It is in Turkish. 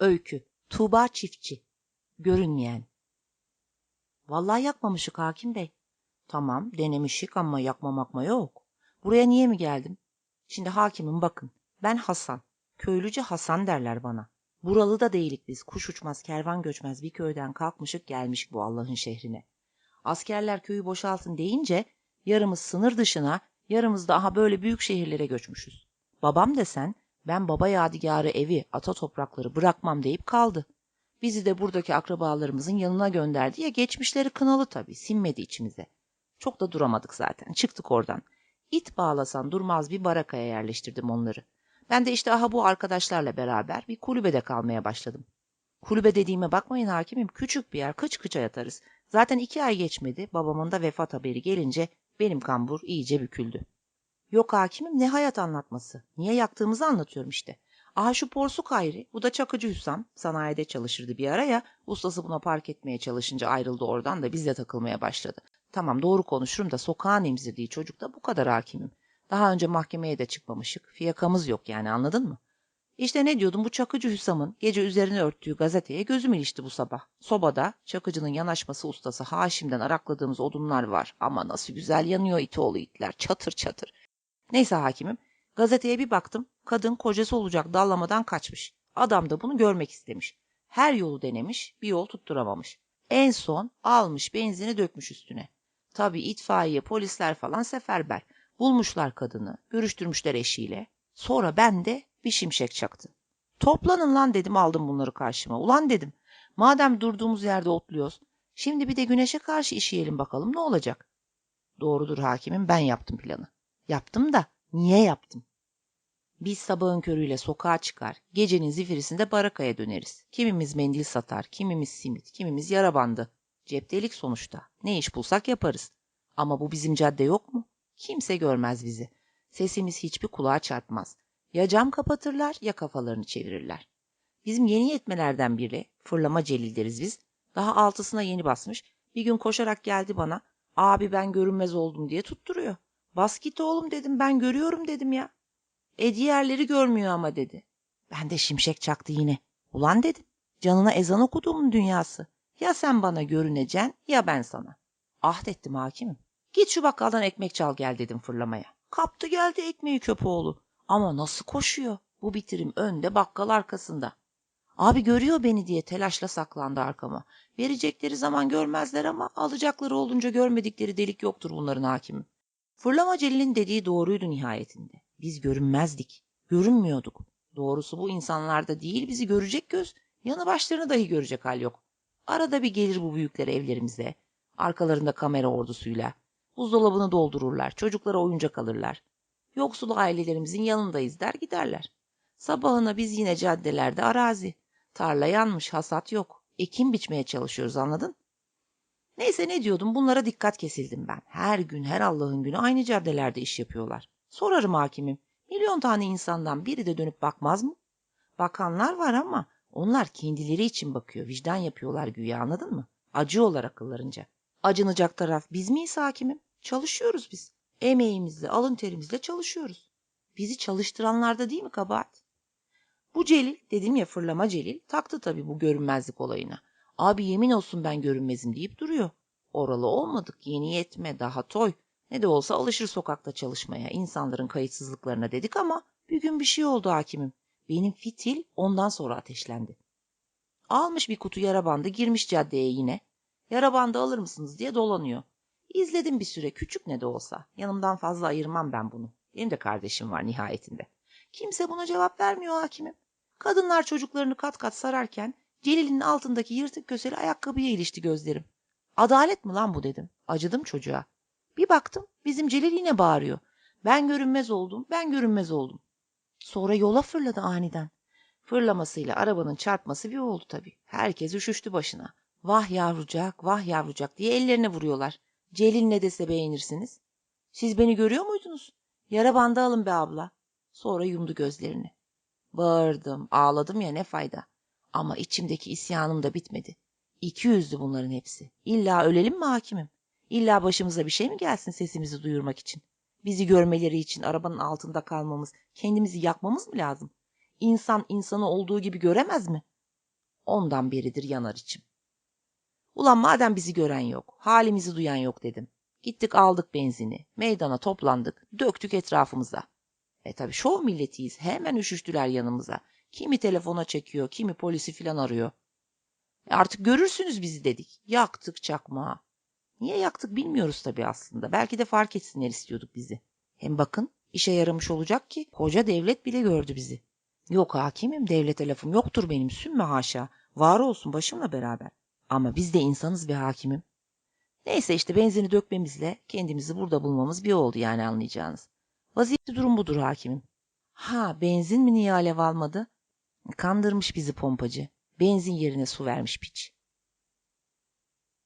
Öykü. Tuğba Çiftçi. Görünmeyen. Vallahi yakmamışık hakim bey. Tamam denemişik ama yakmamakma yok. Buraya niye mi geldim? Şimdi hakimim bakın. Ben Hasan. Köylüce Hasan derler bana. Buralı da değilik biz. Kuş uçmaz, kervan göçmez bir köyden kalkmışık gelmiş bu Allah'ın şehrine. Askerler köyü boşaltın deyince yarımız sınır dışına, yarımız da aha böyle büyük şehirlere göçmüşüz. Babam desen ben baba yadigarı evi, ata toprakları bırakmam deyip kaldı. Bizi de buradaki akrabalarımızın yanına gönderdi ya geçmişleri kınalı tabii sinmedi içimize. Çok da duramadık zaten çıktık oradan. İt bağlasan durmaz bir barakaya yerleştirdim onları. Ben de işte aha bu arkadaşlarla beraber bir kulübede kalmaya başladım. Kulübe dediğime bakmayın hakimim küçük bir yer kıç kıça yatarız. Zaten iki ay geçmedi babamın da vefat haberi gelince benim kambur iyice büküldü. Yok hakimim ne hayat anlatması. Niye yaktığımızı anlatıyorum işte. Aha şu porsuk Hayri, bu da Çakıcı Hüsam. Sanayide çalışırdı bir ara ya. Ustası buna park etmeye çalışınca ayrıldı oradan da bizle takılmaya başladı. Tamam doğru konuşurum da sokağın emzirdiği çocuk da bu kadar hakimim. Daha önce mahkemeye de çıkmamışık. Fiyakamız yok yani anladın mı? İşte ne diyordum bu Çakıcı Hüsam'ın gece üzerine örttüğü gazeteye gözüm ilişti bu sabah. Sobada Çakıcı'nın yanaşması ustası Haşim'den arakladığımız odunlar var. Ama nasıl güzel yanıyor itoğlu itler çatır çatır. Neyse hakimim gazeteye bir baktım kadın kocası olacak dallamadan kaçmış. Adam da bunu görmek istemiş. Her yolu denemiş bir yol tutturamamış. En son almış benzini dökmüş üstüne. Tabii itfaiye polisler falan seferber. Bulmuşlar kadını, görüştürmüşler eşiyle. Sonra ben de bir şimşek çaktı. Toplanın lan dedim aldım bunları karşıma. Ulan dedim madem durduğumuz yerde otluyoruz şimdi bir de güneşe karşı işeyelim bakalım ne olacak. Doğrudur hakimim ben yaptım planı. Yaptım da niye yaptım? Biz sabahın körüyle sokağa çıkar, gecenin zifirisinde barakaya döneriz. Kimimiz mendil satar, kimimiz simit, kimimiz yara bandı. Ceptelik sonuçta. Ne iş bulsak yaparız. Ama bu bizim cadde yok mu? Kimse görmez bizi. Sesimiz hiçbir kulağa çarpmaz. Ya cam kapatırlar ya kafalarını çevirirler. Bizim yeni yetmelerden biri, fırlama Celil deriz biz, daha altısına yeni basmış, bir gün koşarak geldi bana, abi ben görünmez oldum diye tutturuyor. Bas git oğlum dedim ben görüyorum dedim ya. E diğerleri görmüyor ama dedi. Ben de şimşek çaktı yine. Ulan dedim. Canına ezan okuduğumun dünyası. Ya sen bana görüneceksin ya ben sana. Ahdettim hakimim. Git şu bakkaldan ekmek çal gel dedim fırlamaya. Kaptı geldi ekmeği köpoğlu. Ama nasıl koşuyor? Bu bitirim önde bakkal arkasında. Abi görüyor beni diye telaşla saklandı arkama. Verecekleri zaman görmezler ama alacakları olunca görmedikleri delik yoktur bunların hakimim. Fırlama Celil'in dediği doğruydu nihayetinde. Biz görünmezdik. Görünmüyorduk. Doğrusu bu insanlarda değil bizi görecek göz, yanı başlarını dahi görecek hal yok. Arada bir gelir bu büyükler evlerimize. Arkalarında kamera ordusuyla. Buzdolabını doldururlar, çocuklara oyuncak alırlar. Yoksul ailelerimizin yanındayız der giderler. Sabahına biz yine caddelerde arazi. Tarla yanmış, hasat yok. Ekim biçmeye çalışıyoruz anladın? Neyse ne diyordum bunlara dikkat kesildim ben. Her gün her Allah'ın günü aynı caddelerde iş yapıyorlar. Sorarım hakimim. Milyon tane insandan biri de dönüp bakmaz mı? Bakanlar var ama onlar kendileri için bakıyor. Vicdan yapıyorlar güya anladın mı? Acıyorlar akıllarınca. Acınacak taraf biz miyiz hakimim? Çalışıyoruz biz. Emeğimizle, alın terimizle çalışıyoruz. Bizi çalıştıranlarda değil mi kabahat? Bu Celil, dedim ya fırlama Celil, taktı tabii bu görünmezlik olayına. Abi yemin olsun ben görünmezim deyip duruyor. Oralı olmadık, yeni yetme, daha toy. Ne de olsa alışır sokakta çalışmaya, insanların kayıtsızlıklarına dedik ama bir gün bir şey oldu hakimim. Benim fitil ondan sonra ateşlendi. Almış bir kutu yara bandı girmiş caddeye yine. Yara bandı alır mısınız diye dolanıyor. İzledim bir süre küçük ne de olsa. Yanımdan fazla ayırmam ben bunu. Benim de kardeşim var nihayetinde. Kimse buna cevap vermiyor hakimim. Kadınlar çocuklarını kat kat sararken Celil'in altındaki yırtık köseli ayakkabıya ilişti gözlerim. Adalet mi lan bu dedim. Acıdım çocuğa. Bir baktım bizim Celil yine bağırıyor. Ben görünmez oldum, ben görünmez oldum. Sonra yola fırladı aniden. Fırlamasıyla arabanın çarpması bir oldu tabii. Herkes üşüştü başına. Vah yavrucak, vah yavrucak diye ellerine vuruyorlar. Celil ne dese beğenirsiniz. Siz beni görüyor muydunuz? Yara bandı alın be abla. Sonra yumdu gözlerini. Bağırdım, ağladım ya ne fayda. Ama içimdeki isyanım da bitmedi. İki yüzlü bunların hepsi. İlla ölelim mi hakimim? İlla başımıza bir şey mi gelsin sesimizi duyurmak için? Bizi görmeleri için arabanın altında kalmamız, kendimizi yakmamız mı lazım? İnsan insanı olduğu gibi göremez mi? Ondan beridir yanar içim. Ulan madem bizi gören yok, halimizi duyan yok dedim. Gittik aldık benzini, meydana toplandık, döktük etrafımıza. E tabi şov milletiyiz, hemen üşüştüler yanımıza. Kimi telefona çekiyor, kimi polisi filan arıyor. E artık görürsünüz bizi dedik. Yaktık çakmağı. Niye yaktık bilmiyoruz tabii aslında. Belki de fark etsinler istiyorduk bizi. Hem bakın işe yaramış olacak ki koca devlet bile gördü bizi. Yok hakimim devlete lafım yoktur benim sümme haşa. Var olsun başımla beraber. Ama biz de insanız be hakimim. Neyse işte benzini dökmemizle kendimizi burada bulmamız bir oldu yani anlayacağınız. Vaziyetli durum budur hakimim. Ha benzin mi niye alev almadı? Kandırmış bizi pompacı. Benzin yerine su vermiş piç.